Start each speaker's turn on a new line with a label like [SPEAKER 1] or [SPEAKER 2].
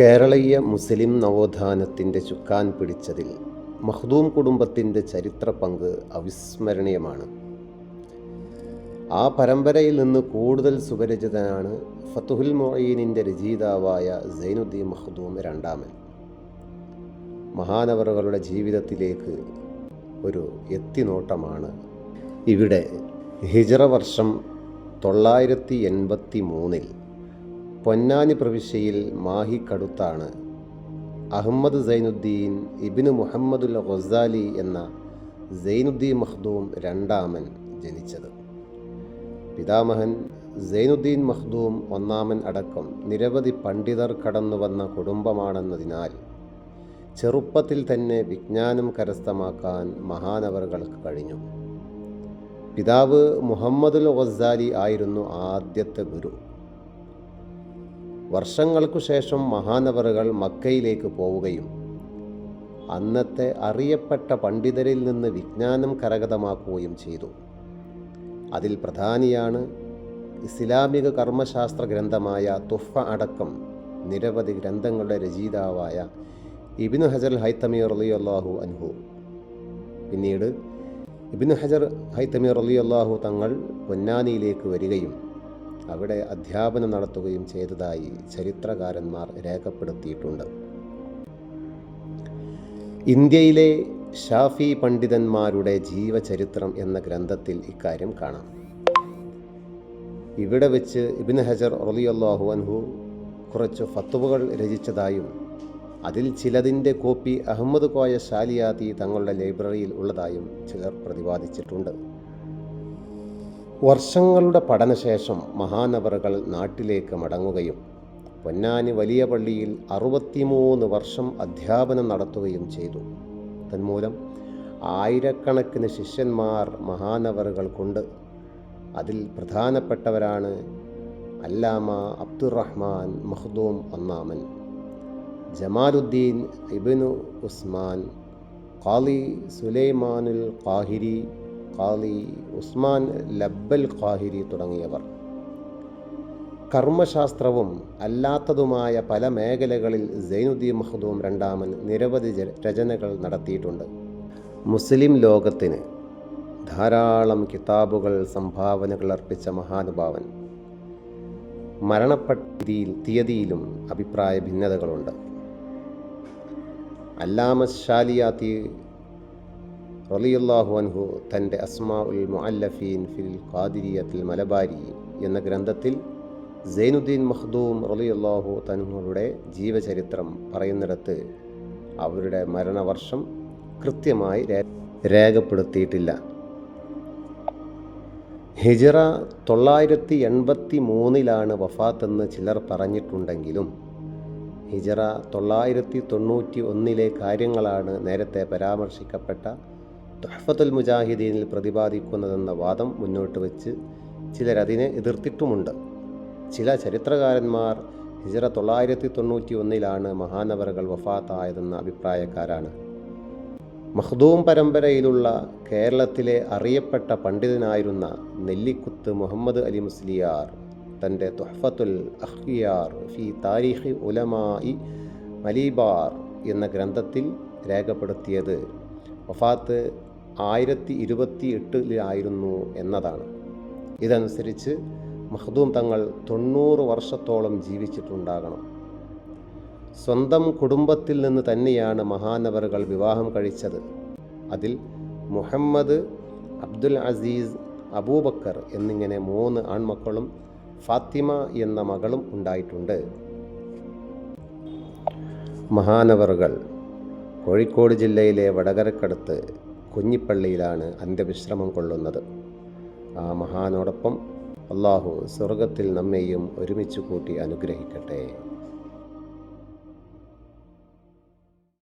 [SPEAKER 1] കേരളീയ മുസ്ലിം നവോത്ഥാനത്തിന്റെ ചുക്കാൻ പിടിച്ചതിൽ മഖ്ദൂം കുടുംബത്തിന്റെ ചരിത്ര പങ്ക് അവിസ്മരണീയമാണ്. ആ പരമ്പരയിൽ നിന്ന് കൂടുതൽ സുപരിചിതനാണ് ഫത്തുഹുൽ മൊയ്യീനിന്റെ രചയിതാവായ സൈനുദ്ദീൻ മഖ്ദൂം രണ്ടാമൻ. മഹാനവറുകളുടെ ജീവിതത്തിലേക്ക് ഒരു എത്തിനോട്ടമാണ് ഇവിടെ ഹിജറ വർഷം തൊള്ളായിരത്തി എൺപത്തി മൂന്നിൽ പൊന്നാനി പ്രവിശ്യയിൽ മാഹിക്കടുത്താണ് അഹമ്മദ് സൈനുദ്ദീൻ ഇബിന് മുഹമ്മദുൽ ഖസാലി എന്ന സൈനുദ്ദീൻ മഖ്ദൂം രണ്ടാമൻ ജനിച്ചത്. പിതാമഹൻ സൈനുദ്ദീൻ മഖ്ദൂം ഒന്നാമൻ അടക്കം നിരവധി പണ്ഡിതർ കടന്നു വന്ന കുടുംബമാണെന്നതിനാൽ ചെറുപ്പത്തിൽ തന്നെ വിജ്ഞാനം കരസ്ഥമാക്കാൻ മഹാനവറുകൾക്ക് കഴിഞ്ഞു. പിതാവ് മുഹമ്മദുൽ ഖസാലി ആയിരുന്നു ആദ്യത്തെ ഗുരു. വർഷങ്ങൾക്കു ശേഷം മഹാനവറുകൾ മക്കയിലേക്ക് പോവുകയും അന്നത്തെ അറിയപ്പെട്ട പണ്ഡിതരിൽ നിന്ന് വിജ്ഞാനം കരഗതമാക്കുകയും ചെയ്തു. അതിൽ പ്രധാനിയാണ് ഇസ്ലാമിക കർമ്മശാസ്ത്ര ഗ്രന്ഥമായ തുഫ അടക്കം നിരവധി ഗ്രന്ഥങ്ങളുടെ രചയിതാവായ ഇബിനു ഹജർ ഹൈത്തമി റലിയല്ലാഹു അൻഹു. പിന്നീട് ഇബിനു ഹജർ ഹൈത്തമി റലിയല്ലാഹു തങ്ങൾ പൊന്നാനിയിലേക്ക് വരികയും അവിടെ അധ്യാപനം നടത്തുകയും ചെയ്തതായി ചരിത്രകാരന്മാർ രേഖപ്പെടുത്തിയിട്ടുണ്ട്. ഇന്ത്യയിലെ ഷാഫി പണ്ഡിതന്മാരുടെ ജീവചരിത്രം എന്ന ഗ്രന്ഥത്തിൽ ഇക്കാര്യം കാണാം. ഇവിടെ വെച്ച് ഇബിൻ ഹജർ റലിയല്ലാഹു അൻഹു കുറച്ച് ഫത്തുവകൾ രചിച്ചതായും അതിൽ ചിലതിന്റെ കോപ്പി അഹമ്മദ് കോയ ഷാലിയാതി തങ്ങളുടെ ലൈബ്രറിയിൽ ഉള്ളതായും ചിലർ പ്രതിപാദിച്ചിട്ടുണ്ട്. വർഷങ്ങളുടെ പഠനശേഷം മഹാനവറുകൾ നാട്ടിലേക്ക് മടങ്ങുകയും പൊന്നാനി വലിയ പള്ളിയിൽ അറുപത്തിമൂന്ന് വർഷം അധ്യാപനം നടത്തുകയും ചെയ്തു. തന്മൂലം ആയിരക്കണക്കിന് ശിഷ്യന്മാർ മഹാനവറുകൾ കൊണ്ട് അതിൽ പ്രധാനപ്പെട്ടവരാണ് അല്ലാമ അബ്ദുറഹ്മാൻ മഹ്ദൂം ഒന്നാമൻ ജമാലുദ്ദീൻ ഇബിനു ഉസ്മാൻ ഖാലി സുലൈമാനുൽ ഖാഹിരി ഖാലി ഉസ്മാൻ ലബ്ബൽ ഖാഹിരി തുടങ്ങിയവർ. കർമ്മശാസ്ത്രവും അല്ലാത്തതുമായ പല മേഖലകളിൽ സൈനുദ്ദീൻ മഹദൂം രണ്ടാമൻ നിരവധി രചനകൾ നടത്തിയിട്ടുണ്ട്. മുസ്ലിം ലോകത്തിന് ധാരാളം കിതാബുകൾ സംഭാവനകൾ അർപ്പിച്ച മഹാനുഭാവൻ. മരണപ്പെട്ടതിയിൽ തീയതിയിലും അഭിപ്രായ ഭിന്നതകളുണ്ട്. അല്ലാമ ഷാലിയാത്തി റലിയുല്ലാഹു അൻഹു തന്റെ അസ്മാ ഉൽ മുഅല്ലഫീൻ ഫിൽ ഖാദിരിയത്തിൽ മലബാരി എന്ന ഗ്രന്ഥത്തിൽ സൈനുദ്ദീൻ മഖ്ദൂം റലിയുല്ലാഹു തൻഹുടെ ജീവചരിത്രം പറയുന്നിടത്ത് അവരുടെ മരണവർഷം കൃത്യമായി രേഖപ്പെടുത്തിയിട്ടില്ല. ഹിജറ തൊള്ളായിരത്തി എൺപത്തി മൂന്നിലാണ് വഫാത്തെന്ന് ചിലർ പറഞ്ഞിട്ടുണ്ടെങ്കിലും ഹിജറ തൊള്ളായിരത്തി തൊണ്ണൂറ്റി ഒന്നിലെ കാര്യങ്ങളാണ് നേരത്തെ പരാമർശിക്കപ്പെട്ട തുഹഫത്തുൽ മുജാഹിദീനിൽ പ്രതിപാദിക്കുന്നതെന്ന വാദം മുന്നോട്ട് വെച്ച് ചിലരതിനെ എതിർത്തിട്ടുമുണ്ട്. ചില ചരിത്രകാരന്മാർ ഹിജറ തൊള്ളായിരത്തി തൊണ്ണൂറ്റി ഒന്നിലാണ് മഹാനവറുകൾ വഫാത്തായതെന്ന അഭിപ്രായക്കാരാണ്. മഹ്ദൂം പരമ്പരയിലുള്ള കേരളത്തിലെ അറിയപ്പെട്ട പണ്ഡിതനായിരുന്ന നെല്ലിക്കുത്ത് മുഹമ്മദ് അലി മുസ്ലിയാർ തന്റെ തുഹഫത്തുൽ അഹ്യാർ ഫി താരിഖ് ഉലമായി മലീബാർ എന്ന ഗ്രന്ഥത്തിൽ രേഖപ്പെടുത്തിയത് വഫാത്ത് ആയിരത്തി ഇരുപത്തി എട്ടിലായിരുന്നു എന്നതാണ്. ഇതനുസരിച്ച് മഹദൂം തങ്ങൾ തൊണ്ണൂറ് വർഷത്തോളം ജീവിച്ചിട്ടുണ്ടാകണം. സ്വന്തം കുടുംബത്തിൽ നിന്ന് തന്നെയാണ് മഹാനവറുകൾ വിവാഹം കഴിച്ചത്. അതിൽ മുഹമ്മദ് അബ്ദുൽ അസീസ് അബൂബക്കർ എന്നിങ്ങനെ മൂന്ന് ആൺമക്കളും ഫാത്തിമ എന്ന മകളും ഉണ്ടായിട്ടുണ്ട്. മഹാനവറുകൾ കോഴിക്കോട് ജില്ലയിലെ വടകരക്കടുത്ത് കുഞ്ഞിപ്പള്ളിയിലാണ് അന്ത്യവിശ്രമം കൊള്ളുന്നത്. ആ മഹാനോടൊപ്പം അള്ളാഹു സ്വർഗത്തിൽ നമ്മെയും ഒരുമിച്ച് കൂട്ടി അനുഗ്രഹിക്കട്ടെ.